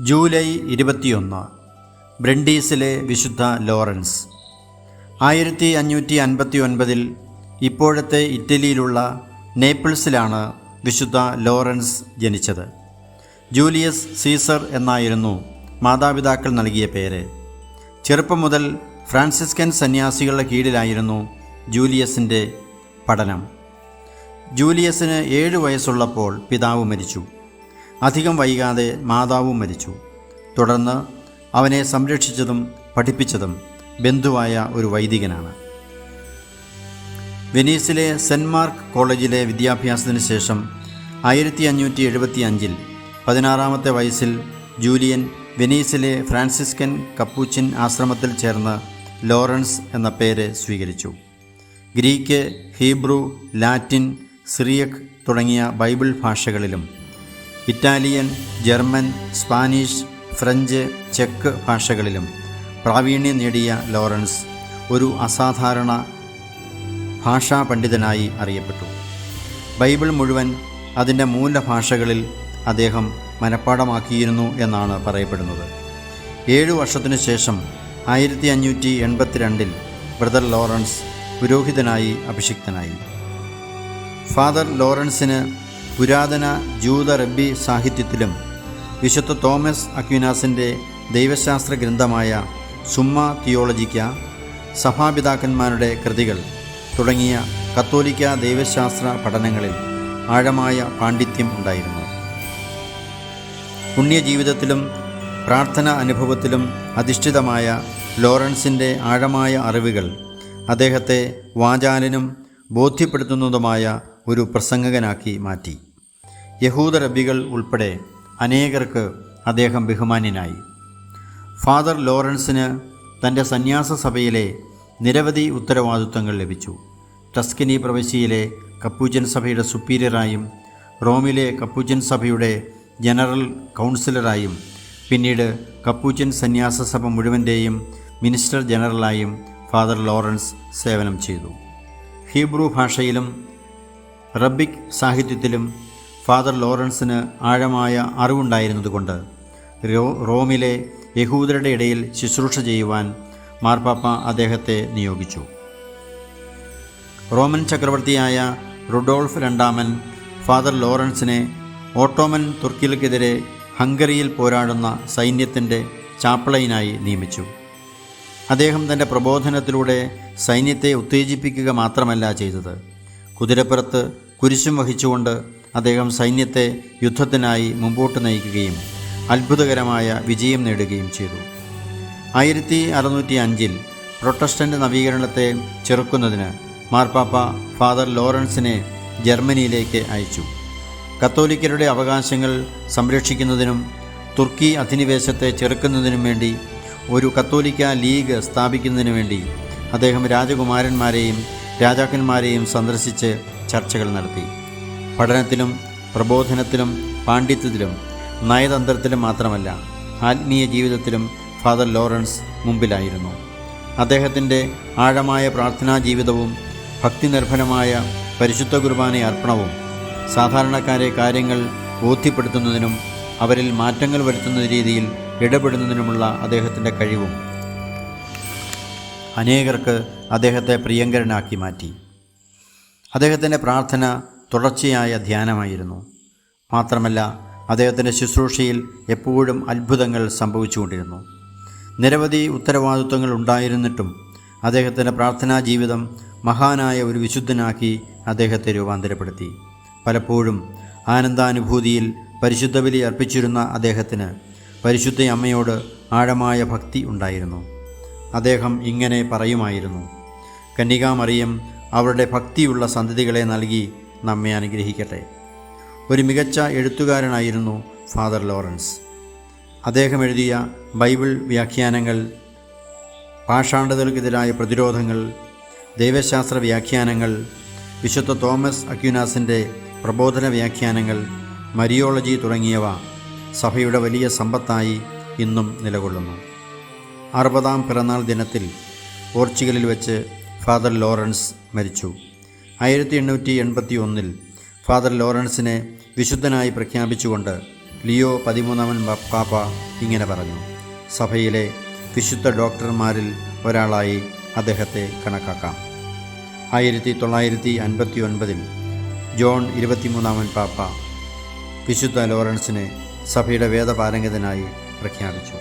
July ഇരുപത്തിയൊന്ന് ബ്രണ്ടീസിലെ വിശുദ്ധ Lawrence. ആയിരത്തി അഞ്ഞൂറ്റി അൻപത്തി ഒൻപതിൽ ഇപ്പോഴത്തെ ഇറ്റലിയിലുള്ള നേപ്പിൾസിലാണ് വിശുദ്ധ ലോറൻസ് ജനിച്ചത്. ജൂലിയസ് സീസർ എന്നായിരുന്നു മാതാപിതാക്കൾ നൽകിയ പേര്. ചെറുപ്പം മുതൽ ഫ്രാൻസിസ്കൻ സന്യാസികളുടെ കീഴിലായിരുന്നു ജൂലിയസിന്റെ പഠനം. ജൂലിയസിന് ഏഴ് വയസ്സുള്ളപ്പോൾ പിതാവ് മരിച്ചു. അധികം വൈകാതെ മാതാവും മരിച്ചു. തുടർന്ന് അവനെ സംരക്ഷിച്ചതും പഠിപ്പിച്ചതും ബന്ധുവായ ഒരു വൈദികനാണ്. വെനീസിലെ സെന്റ് മാർക്ക് കോളേജിലെ വിദ്യാഭ്യാസത്തിന് ശേഷം ആയിരത്തി അഞ്ഞൂറ്റി എഴുപത്തി അഞ്ചിൽ പതിനാറാമത്തെ വയസ്സിൽ ജൂലിയൻ വെനീസിലെ ഫ്രാൻസിസ്കൻ കപ്പൂച്ചിൻ ആശ്രമത്തിൽ ചേർന്ന് ലോറൻസ് എന്ന പേര് സ്വീകരിച്ചു. ഗ്രീക്ക് ഹീബ്രു ലാറ്റിൻ സിറിയക് തുടങ്ങിയ ബൈബിൾ ഭാഷകളിലും ഇറ്റാലിയൻ ജർമ്മൻ സ്പാനിഷ് ഫ്രഞ്ച് ചെക്ക് ഭാഷകളിലും പ്രാവീണ്യം നേടിയ ലോറൻസ് ഒരു അസാധാരണ ഭാഷാ പണ്ഡിതനായി അറിയപ്പെട്ടു. ബൈബിൾ മുഴുവൻ അതിന്റെ മൂലഭാഷകളിൽ അദ്ദേഹം മനഃപ്പാടമാക്കിയിരുന്നു എന്നാണ് പറയപ്പെടുന്നത്. ഏഴു വർഷത്തിനു ശേഷം ആയിരത്തി അഞ്ഞൂറ്റി എൺപത്തിരണ്ടിൽ ബ്രദർ ലോറൻസ് പുരോഹിതനായി അഭിഷിക്തനായി. ഫാദർ ലോറൻസിന് പുരാതന ജൂത റബ്ബി സാഹിത്യത്തിലും വിശുദ്ധ തോമസ് അക്വിനാസിന്റെ ദൈവശാസ്ത്ര ഗ്രന്ഥമായ സുമ്മ തിയോളജിക്ക സഭാപിതാക്കന്മാരുടെ കൃതികൾ തുടങ്ങിയ കത്തോലിക്ക ദൈവശാസ്ത്ര പഠനങ്ങളിൽ ആഴമായ പാണ്ഡിത്യം ഉണ്ടായിരുന്നു. പുണ്യജീവിതത്തിലും പ്രാർത്ഥന അനുഭവത്തിലും അധിഷ്ഠിതമായ ലോറൻസിന്റെ ആഴമായ അറിവുകൾ അദ്ദേഹത്തെ വാചാലനും ബോധ്യപ്പെടുത്തുന്നതുമായ ഒരു പ്രസംഗകനാക്കി മാറ്റി. യഹൂദ റബ്ബികൾ ഉൾപ്പെടെ അനേകർക്ക് അദ്ദേഹം ബഹുമാന്യനായി. ഫാദർ ലോറൻസിന് തന്റെ സന്യാസ സഭയിലെ നിരവധി ഉത്തരവാദിത്വങ്ങൾ ലഭിച്ചു. ടസ്കിനി പ്രവിശ്യയിലെ കപ്പൂജൻ സഭയുടെ സുപ്പീരിയറായും റോമിലെ കപ്പൂജൻ സഭയുടെ ജനറൽ കൗൺസിലറായും പിന്നീട് കപ്പൂജൻ സന്യാസ സഭ മുഴുവന്റെയും മിനിസ്റ്റർ ജനറലായും ഫാദർ ലോറൻസ് സേവനം ചെയ്തു. ഹീബ്രു ഭാഷയിലും റബ്ബിക് സാഹിത്യത്തിലും ഫാദർ ലോറൻസിന് ആഴമായ അറിവുണ്ടായിരുന്നതുകൊണ്ട് റോമിലെ യഹൂദരുടെ ഇടയിൽ ശുശ്രൂഷ ചെയ്യുവാൻ മാർപ്പാപ്പ അദ്ദേഹത്തെ നിയോഗിച്ചു. റോമൻ ചക്രവർത്തിയായ റുഡോൾഫ് രണ്ടാമൻ ഫാദർ ലോറൻസിനെ ഓട്ടോമൻ തുർക്കികൾക്കെതിരെ ഹംഗറിയിൽ പോരാടുന്ന സൈന്യത്തിന്റെ ചാപ്പളയിനായി നിയമിച്ചു. അദ്ദേഹം തന്റെ പ്രബോധനത്തിലൂടെ സൈന്യത്തെ ഉത്തേജിപ്പിക്കുക മാത്രമല്ല ചെയ്തത്. കുതിരപ്പുറത്ത് കുരിശും വഹിച്ചുകൊണ്ട് അദ്ദേഹം സൈന്യത്തെ യുദ്ധത്തിനായി മുമ്പോട്ട് നയിക്കുകയും അത്ഭുതകരമായ വിജയം നേടുകയും ചെയ്തു. ആയിരത്തി അറുന്നൂറ്റി അഞ്ചിൽ പ്രൊട്ടസ്റ്റന്റ് നവീകരണത്തെ ചെറുക്കുന്നതിന് മാർപ്പാപ്പ ഫാദർ ലോറൻസിനെ ജർമ്മനിയിലേക്ക് അയച്ചു. കത്തോലിക്കരുടെ അവകാശങ്ങൾ സംരക്ഷിക്കുന്നതിനും തുർക്കി അധിനിവേശത്തെ ചെറുക്കുന്നതിനും വേണ്ടി ഒരു കത്തോലിക്ക ലീഗ് സ്ഥാപിക്കുന്നതിനു വേണ്ടി അദ്ദേഹം രാജകുമാരന്മാരെയും രാജാക്കന്മാരെയും സന്ദർശിച്ച് ചർച്ചകൾ നടത്തി. പഠനത്തിലും പ്രബോധനത്തിലും പാണ്ഡിത്യത്തിലും നയതന്ത്രത്തിലും മാത്രമല്ല ആത്മീയ ജീവിതത്തിലും ഫാദർ ലോറൻസ് മുമ്പിലായിരുന്നു. അദ്ദേഹത്തിന്റെ ആഴമായ പ്രാർത്ഥനാ ജീവിതവും ഭക്തിനിർഭരമായ പരിശുദ്ധ കുർബാന അർപ്പണവും സാധാരണക്കാരെ കാര്യങ്ങൾ ബോധ്യപ്പെടുത്തുന്നതിനും അവരിൽ മാറ്റങ്ങൾ വരുത്തുന്ന രീതിയിൽ ഇടപെടുന്നതിനുമുള്ള അദ്ദേഹത്തിന്റെ കഴിവും. അനേകർക്ക് അദ്ദേഹത്തെ പ്രിയങ്കരനാക്കി മാറ്റി. അദ്ദേഹത്തിന്റെ പ്രാർത്ഥന തുടർച്ചയായ ധ്യാനമായിരുന്നു. മാത്രമല്ല അദ്ദേഹത്തിന്റെ ശുശ്രൂഷയിൽ എപ്പോഴും അത്ഭുതങ്ങൾ സംഭവിച്ചുകൊണ്ടിരുന്നു. നിരവധി ഉത്തരവാദിത്വങ്ങൾ ഉണ്ടായിരുന്നിട്ടും അദ്ദേഹത്തിന്റെ പ്രാർത്ഥനാ ജീവിതം മഹാനായ ഒരു വിശുദ്ധനാക്കി അദ്ദേഹത്തെ രൂപാന്തരപ്പെടുത്തി. പലപ്പോഴും ആനന്ദാനുഭൂതിയിൽ പരിശുദ്ധ ബലി അർപ്പിച്ചിരുന്ന അദ്ദേഹത്തിന് പരിശുദ്ധ അമ്മയോട് ആഴമായ ഭക്തി ഉണ്ടായിരുന്നു. അദ്ദേഹം ഇങ്ങനെ പറയുമായിരുന്നു. കന്യകാമറിയം അവരുടെ ഭക്തിയുള്ള സന്തതികളെ നൽകി നമ്മെ അനുഗ്രഹിക്കട്ടെ. ഒരു മികച്ച എഴുത്തുകാരനായിരുന്നു ഫാദർ ലോറൻസ്. അദ്ദേഹം എഴുതിയ ബൈബിൾ വ്യാഖ്യാനങ്ങൾ പാഷാണ്ഡതകൾക്കെതിരായ പ്രതിരോധങ്ങൾ ദൈവശാസ്ത്ര വ്യാഖ്യാനങ്ങൾ വിശുദ്ധ തോമസ് അക്യുനാസിന്റെ പ്രബോധന വ്യാഖ്യാനങ്ങൾ മരിയോളജി തുടങ്ങിയവ സഭയുടെ വലിയ സമ്പത്തായി ഇന്നും നിലകൊള്ളുന്നു. അറുപതാം പിറന്നാൾ ദിനത്തിൽ പോർച്ചുഗലിൽ വെച്ച് ഫാദർ ലോറൻസ് മരിച്ചു. ആയിരത്തി എണ്ണൂറ്റി എൺപത്തി ഒന്നിൽ ഫാദർ ലോറൻസിനെ വിശുദ്ധനായി പ്രഖ്യാപിച്ചുകൊണ്ട് ലിയോ പതിമൂന്നാമൻ പാപ്പ ഇങ്ങനെ പറഞ്ഞു. സഭയിലെ വിശുദ്ധ ഡോക്ടർമാരിൽ ഒരാളായി അദ്ദേഹത്തെ കണക്കാക്കാം. ആയിരത്തി തൊള്ളായിരത്തി അൻപത്തി ഒൻപതിൽ ജോൺ ഇരുപത്തിമൂന്നാമൻ പാപ്പ വിശുദ്ധ ലോറൻസിനെ സഭയുടെ വേദപാരംഗതനായി പ്രഖ്യാപിച്ചു.